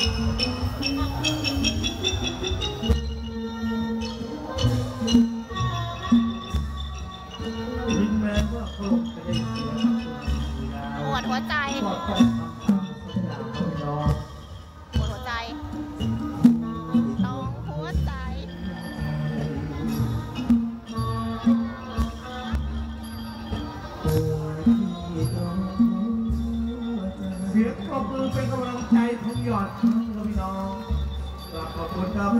ปวดหัวใจ ปวดหัวใจ ต้องหัวใจ เสียงปรบมือเป็นกำลังใจ ยอดครับพี่น้องกราบขอบคุณครับ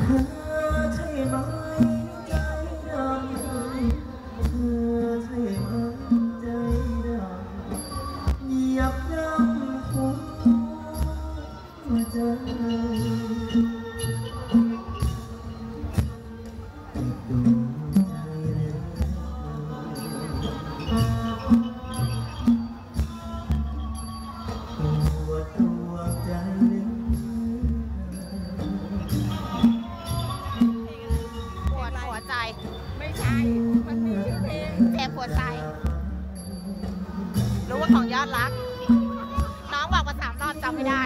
เธอใช่ไหม ใช่มันมีชื่อเพลงเจ็บหัวใจ รู้ว่าของยอดรัก น้องบอกมาสามรอบจำไม่ได้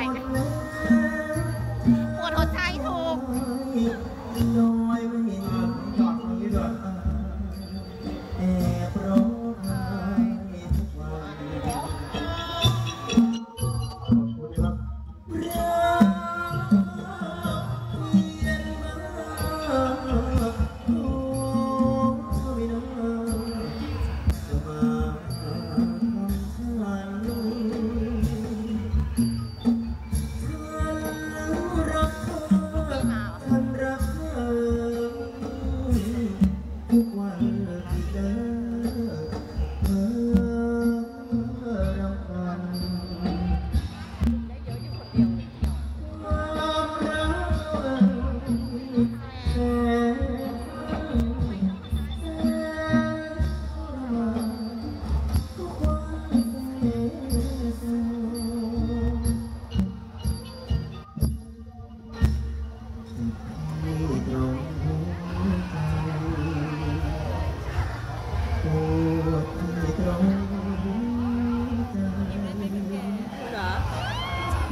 กวัน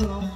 Hello.